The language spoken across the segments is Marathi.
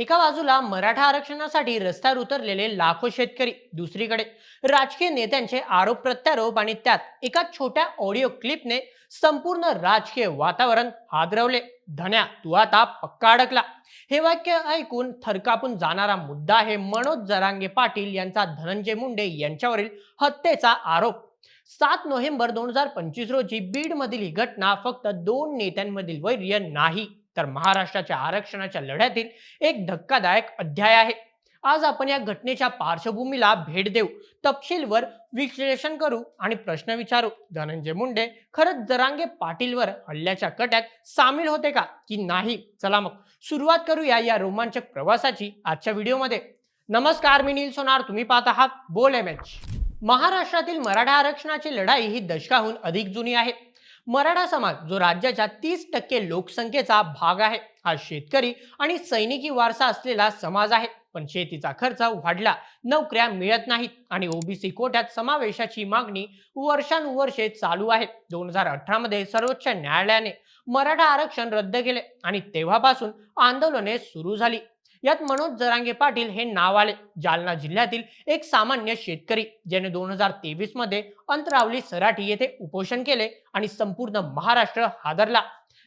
एका बाजूला मराठा आरक्षणासाठी रस्त्यावर उतरलेले लाखो शेतकरी दुसरीकडे राजकीय नेत्यांचे आरोप प्रत्यारोप आणि त्यात एका छोट्या ऑडिओ क्लिपने संपूर्ण राजकीय वातावरण हादरवले. धन्या तू आता पक्का अडकला. हे वाक्य ऐकून थरकापून जाणारा मुद्दा हे मनोज जरांगे पाटील यांचा धनंजय मुंडे यांच्यावरील हत्येचा आरोप. सात नोव्हेंबर दोन हजार पंचवीस रोजी बीड मधील ही घटना फक्त दोन नेत्यांमधील वैर्य नाही. तर महाराष्ट्राच्या आरक्षणाच्या लढ्यातील एक धक्कादायक अध्याय आहे. आज आपण या घटनेच्या पार्श्वभूमीला भेट देऊ. तपशीलवर विश्लेषण करू आणि प्रश्न विचारू. धनंजय मुंडे खरंच जरांगे पाटीलवर हल्ल्याच्या कट्यात सामील होते का? की नाही? चला मग सुरुवात करूया या रोमांचक प्रवासाची आजच्या व्हिडिओमध्ये. नमस्कार मी नील सोनार. तुम्ही पाहत आहात बोल एम एच. महाराष्ट्रातील मराठा आरक्षणाची लढाई ही दशकाहून अधिक जुनी आहे. मराठा समाज जो राज्याच्या तीस टक्के लोकसंख्येचा भाग आहे हा शेतकरी आणि सैनिकी वारसा असलेला समाज आहे. पण शेतीचा खर्च वाढला नोकऱ्या मिळत नाहीत आणि ओबीसी कोट्यात समावेशाची मागणी वर्षानुवर्षे चालू आहे. दोन हजार अठरा मध्ये सर्वोच्च न्यायालयाने मराठा आरक्षण रद्द केले आणि तेव्हापासून आंदोलने सुरू झाली. यात मनोज जरांगे पाटील हे नाव आले. जालना जिल्ह्यातील एक सामान्य शेतकरी ज्याने दोन हजार तेवीसमध्ये अंतरावली सराठी येथे उपोषण केले आणि संपूर्ण महाराष्ट्र हादरला.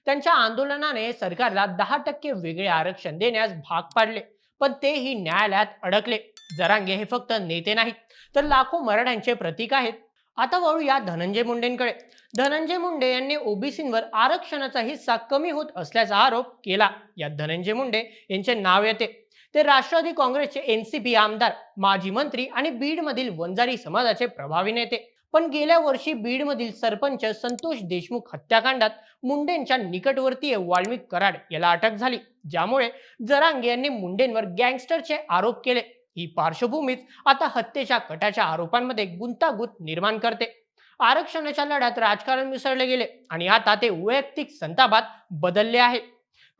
त्यांच्या आंदोलनाने सरकारला दहा टक्के वेगळे आरक्षण देण्यास भाग पाडले पण तेही न्यायालयात अडकले. जरांगे हे फक्त नेते नाहीत तर लाखो मराठ्यांचे प्रतीक आहेत. आता वळूया धनंजय मुंडेंकडे. धनंजय मुंडे यांनी ओबीसींवर आरक्षणाचा हिस्सा कमी होत असल्याचा आरोप केला. यात धनंजय मुंडे यांचे नाव येते. ते राष्ट्रवादी काँग्रेसचे एनसीपी आमदार माजी मंत्री आणि बीडमधील वंजारी समाजाचे प्रभावी नेते. पण गेल्या वर्षी बीडमधील सरपंच संतोष देशमुख हत्याकांडात मुंडेंच्या निकटवर्तीय वाल्मिक कराड याला अटक झाली. ज्यामुळे जरांगे यांनी मुंडेंवर गँगस्टरचे आरोप केले. ही पार्श्वभूमीच आता हत्येच्या कटाच्या आरोपांमध्ये गुंतागुंत निर्माण करते. आरक्षणाच्या लढ्यात राजकारण मिसळले गेले आणि आता ते वैयक्तिक संतापात बदलले आहे.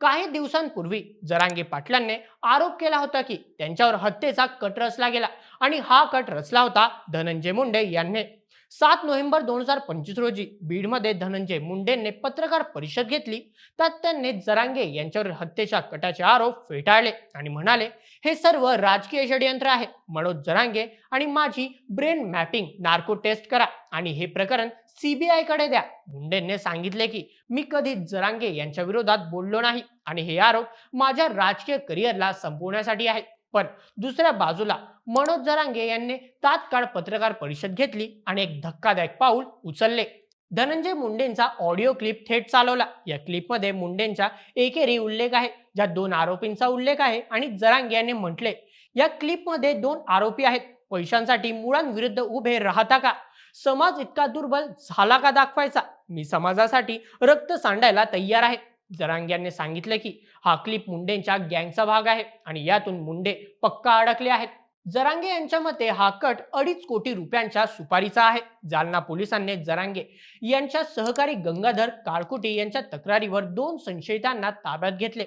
काही दिवसांपूर्वी जरांगे पाटलांनी आरोप केला होता की त्यांच्यावर हत्येचा कट रचला गेला आणि हा कट रचला होता धनंजय मुंडे यांनी. सात नोव्हेंबर दोन हजार पंचवीस रोजी बीडमध्ये धनंजय मुंडेंनी पत्रकार परिषद घेतली. त्यात त्यांनी जरांगे यांच्यावर हत्येच्या कटाचे आरोप फेटाळले आणि म्हणाले हे सर्व राजकीय षडयंत्र आहे. मनोज जरांगे आणि माझी ब्रेन मॅपिंग नार्को टेस्ट करा आणि हे प्रकरण सीबीआयकडे द्या. मुंडेंनी सांगितले की मी कधी जरांगे यांच्या विरोधात बोललो नाही आणि हे आरोप माझ्या राजकीय करिअरला संपवण्यासाठी आहेत पण दुसऱ्या बाजूला मनोज जरांगे यांनी तात्काळ पत्रकार परिषद घेतली आणि एक धक्कादायक पाऊल उचलले. धनंजय मुंडेंचा ऑडिओ क्लिप थेट चालवला. या क्लिपमध्ये मुंडेंचा एकेरी उल्लेख आहे ज्यात दोन आरोपींचा उल्लेख आहे आणि जरांगे यांनी म्हटले या क्लिपमध्ये दोन आरोपी आहेत. पैशांसाठी मुळांविरुद्ध उभे राहता का? समाज इतका दुर्बल झाला का दाखवायचा? मी समाजासाठी रक्त सांडायला तयार आहे. जरांगे यांनी सांगितलं की हा क्लिप मुंडेंच्या गँगचा भाग आहे आणि यातून मुंडे पक्का अडकले आहेत. जरांगे यांच्या मते हा कट अडीच कोटी रुपयांच्या सुपारीचा आहे. जालना पोलिसांनी जरांगे यांच्या सहकारी गंगाधर काळकुटी यांच्या तक्रारीवर दोन संशयितांना ताब्यात घेतले.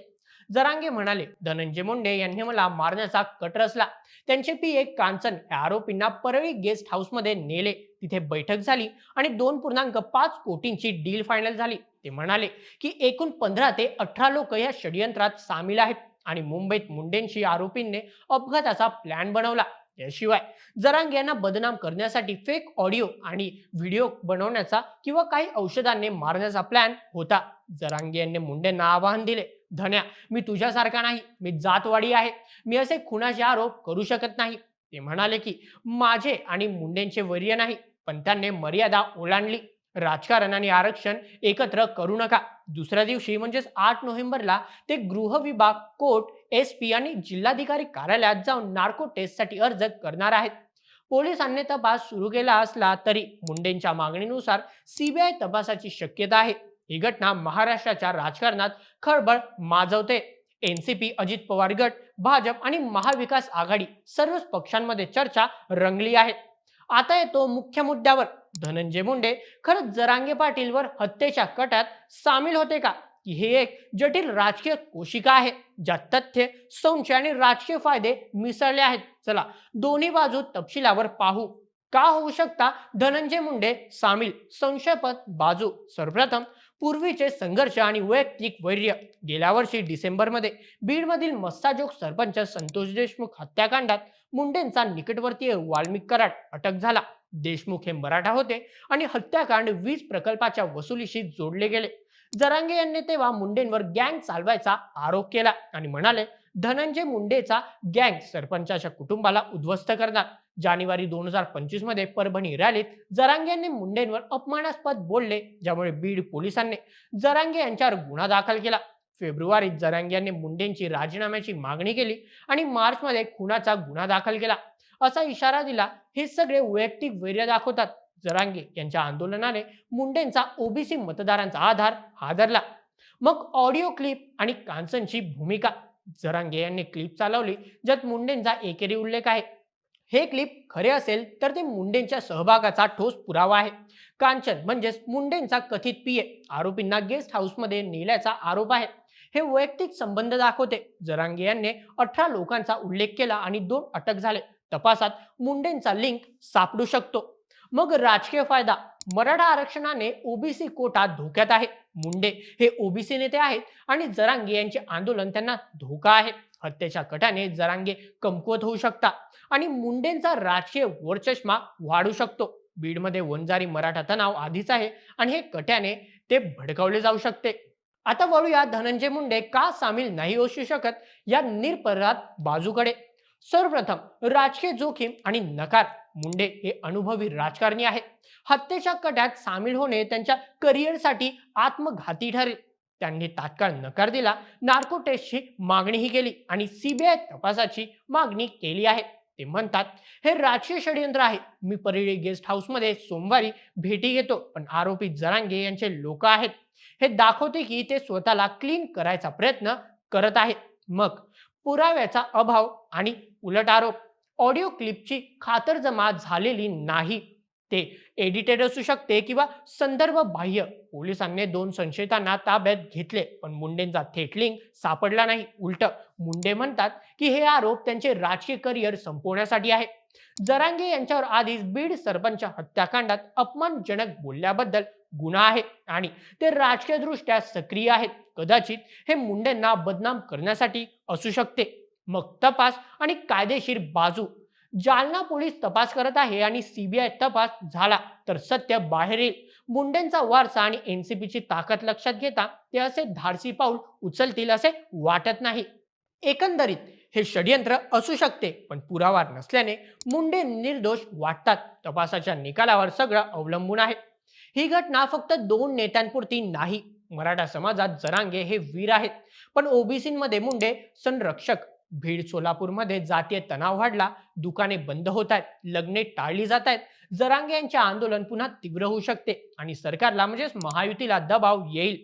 जरांगे म्हणाले धनंजय मुंडे यांनी मला मारण्याचा कट रचला. त्यांचे पी एक कांचन या आरोपींना परळी गेस्ट हाऊसमध्ये नेले. तिथे बैठक झाली आणि दोन पूर्णांक पाच कोटींची डील फायनल झाली. ते म्हणाले की एकूण पंधरा ते अठरा लोक या षडयंत्रात सामील आहेत आणि मुंबईत मुंडेंशी आरोपींनी अपघाताचा प्लॅन बनवला. याशिवाय जरांग यांना बदनाम करण्यासाठी फेक ऑडिओ आणि व्हिडिओ बनवण्याचा किंवा काही औषधांनी मारण्याचा प्लॅन होता. जरांग यांनी मुंडेंना आवाहन दिले धन्या मी तुझ्यासारखा नाही. मी जातवाडी आहे. मी असे खुनाचे आरोप करू शकत नाही. ते म्हणाले की माझे आणि मुंडेंचे वैर्य नाही पण त्यांनी मर्यादा ओलांडली. राजकारण आणि आरक्षण एकत्र करू नका. दुसऱ्या दिवशी म्हणजेच आठ नोव्हेंबरला ते गृह विभाग कोर्ट एस पी आणि जिल्हाधिकारी कार्यालयात जाऊन नार्को टेस्टसाठी अर्ज करणार आहेत. पोलिसांनी तपास सुरू केला असला तरी मुंडेंच्या मागणीनुसार सीबीआय तपासाची शक्यता आहे. ही घटना महाराष्ट्राच्या राजकारणात खळबळ माजवते. एनसीपी अजित पवार गट भाजप आणि महाविकास आघाडी सर्वच पक्षांमध्ये चर्चा रंगली आहे. आता येतो मुख्य मुद्द्यावर. धनंजय मुंडे खरंच जरांगे पाटीलवर हत्येच्या कटात सामील होते का की? हे एक जटिल राजकीय कोशिका आहे ज्यात तथ्य संशय आणि राजकीय फायदे मिसळले आहेत. चला दोन्ही बाजू तपशिलावर पाहू. का होऊ शकता धनंजय मुंडे सामील? संशयपद बाजू. सर्वप्रथम पूर्वीचे संघर्ष आणि वैयक्तिक वैर्य गेल्या वर्षी डिसेंबरमध्ये बीडमधील मस्साजोग सरपंच संतोष देशमुख हत्याकांडात मुंडेंचा निकटवर्तीय वाल्मिक कराड अटक झाला. देशमुख हे मराठा होते आणि हत्याकांड वीज प्रकल्पाच्या वसुलीशी जोडले गेले. जरांगे यांनी तेव्हा मुंडेंवर गँग चालवायचा आरोप केला आणि म्हणाले धनंजय मुंडेचा गँग सरपंचाच्या कुटुंबाला उद्ध्वस्त करणार. जानेवारी दोन हजार पंचवीसमध्ये परभणी रॅलीत जरांगे यांनी मुंडेंवर अपमानास्पद बोलले ज्यामुळे बीड पोलिसांनी जरांगे यांच्यावर गुन्हा दाखल केला. फेब्रुवारीत जरांगे यांनी मुंडेंची राजीनाम्याची मागणी केली आणि मार्चमध्ये खुनाचा गुन्हा दाखल केला. असा इशारा दिला हे सगळे वैयक्तिक वैर्य दाखवतात. जरांगे यांच्या आंदोलनाने मुंडेंचा ओबीसी मतदारांचा आधार हादरला. मग ऑडिओ क्लिप आणि कांचनची भूमिका जरांगे यांनी क्लिप चालवली. ज्यात मुंडेंचा एकेरी उल्लेख आहे. हे क्लिप खरे असेल तर ते मुंडेंच्या सहभागाचा ठोस पुरावा आहे. कांचन म्हणजेच मुंडेंचा कथित पीए आरोपींना गेस्ट हाऊसमध्ये नेल्याचा आरोप आहे. हे वैयक्तिक संबंध दाखवते. जरांगे यांनी अठरा लोकांचा उल्लेख केला आणि दोन अटक झाले. तपासात मुंडेंचा लिंक सापडू शकतो. मग राजकीय फायदा. मराठा आरक्षणाने ओबीसी कोटा धोक्यात आहे. मुंडे हे ओबीसी नेते आहेत आणि जरांगे यांचे आंदोलन त्यांना धोका आहे. हत्येच्या कटाने जरांगे कमकुवत होऊ शकतात आणि मुंडेंचा राजकीय वरचष्मा वाढू शकतो. बीडमध्ये वंजारी मराठा तणाव आधीच आहे आणि हे कट्याने ते भडकावले जाऊ शकते. आता वळूया धनंजय मुंडे का सामील नाही असू शकत या निरपराध बाजूकडे. सर्वप्रथम राजकीय जोखीम आणि नकार. मुंडे हे अनुभवी राजकारणी आहेत. हत्येच्या कट्यात सामील होणे त्यांच्या करिअरसाठी आत्मघाती ठरेल. त्यांनी तात्काळ नकार दिला. नार्को टेस्टची मागणीही केली आणि सीबीआय तपासाची मागणी केली आहे. ते म्हणतात हे राजकीय षडयंत्र आहे. मी परळी गेस्ट हाऊसमध्ये सोमवारी भेटी घेतो पण आरोपी जरांगे यांचे लोक आहेत. हे दाखवते की ते स्वतःला क्लीन करायचा प्रयत्न करत आहेत. मग पुराव्याचा अभाव आणि उलट आरोप ऑडिओ क्लिपची खातरजमा झालेली नाही. ते एडिटेड असू शकते किंवा संदर्भ बाह्य. पोलिसांनी दोन संशयितांना ताब्यात घेतले पण मुंडेंचा थेट लिंक सापडला नाही. उलट मुंडे म्हणतात की हे आरोप त्यांचे राजकीय करिअर संपवण्यासाठी आहे जरांगे यांच्यावर आधीच बीड सरपंच हत्याकांडात अपमानजनक बोलल्याबद्दल गुन्हा आहे आणि ते राजकीय दृष्ट्या सक्रिय आहेत. कदाचित हे मुंडेंना बदनाम करण्यासाठी असू शकते. मग तपास आणि कायदेशीर बाजू. जालना पोलीस तपास करत आहे आणि सीबीआय तपास झाला तर सत्य बाहेर येईल. मुंडेंचा वारसा आणि एनसीपीची ताकद लक्षात घेता ते असे धाडसी पाऊल उचलतील असे वाटत नाही. एकंदरीत हे षडयंत्र असू शकते पण पुरावा नसल्याने मुंडे निर्दोष वाटतात. तपासाच्या निकालावर सगळं अवलंबून आहे. ही घटना फक्त दोन नेत्यांपुरती नाही. मराठा समाजात जरांगे हे वीर आहेत. पण ओबीसीमध्ये मुंडे संरक्षक भीड सोलापूरमध्ये जातीय तणाव वाढला दुकाने बंद होत आहेत लग्ने टाळली जात आहेत. जरांगे यांचे आंदोलन पुन्हा तीव्र होऊ शकते आणि सरकारला म्हणजेच महायुतीला दबाव येईल.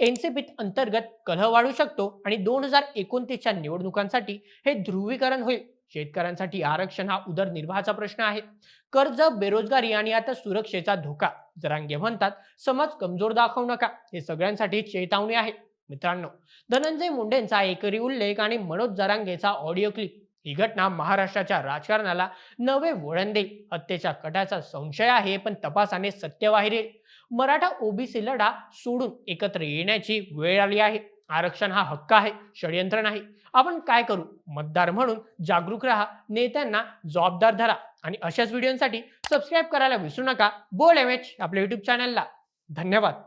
एनसीपीत अंतर्गत कलह वाढू शकतो आणि दोन हजार एकोणतीसच्या निवडणुकांसाठी हे ध्रुवीकरण होईल. शेतकऱ्यांसाठी आरक्षण हा उदरनिर्वाहाचा प्रश्न आहे. कर्ज बेरोजगारी आणि आता सुरक्षेचा धोका. जरांगे म्हणतात समाज कमजोर दाखवू नका. हे सगळ्यांसाठी चेतावणी आहे. मित्रांनो धनंजय मुंडेंचा एकरी उल्लेख आणि मनोज जरांगेचा ऑडिओ क्लिप ही घटना महाराष्ट्राच्या राजकारणाला नवे वळण देईल. हत्येच्या कटाचा संशय आहे पण तपासाने सत्य बाहेर येईल मराठा ओबीसी लढा सोडून एकत्र येण्याची वेळ आली आहे. आरक्षण हा हक्क आहे षडयंत्र नाही. आपण काय करू? मतदार म्हणून जागरूक राहा नेत्यांना जबाबदार धरा आणि अशाच व्हिडिओसाठी सबस्क्राईब करायला विसरू नका. बोल एम एच आपल्या युट्यूब चॅनलला धन्यवाद.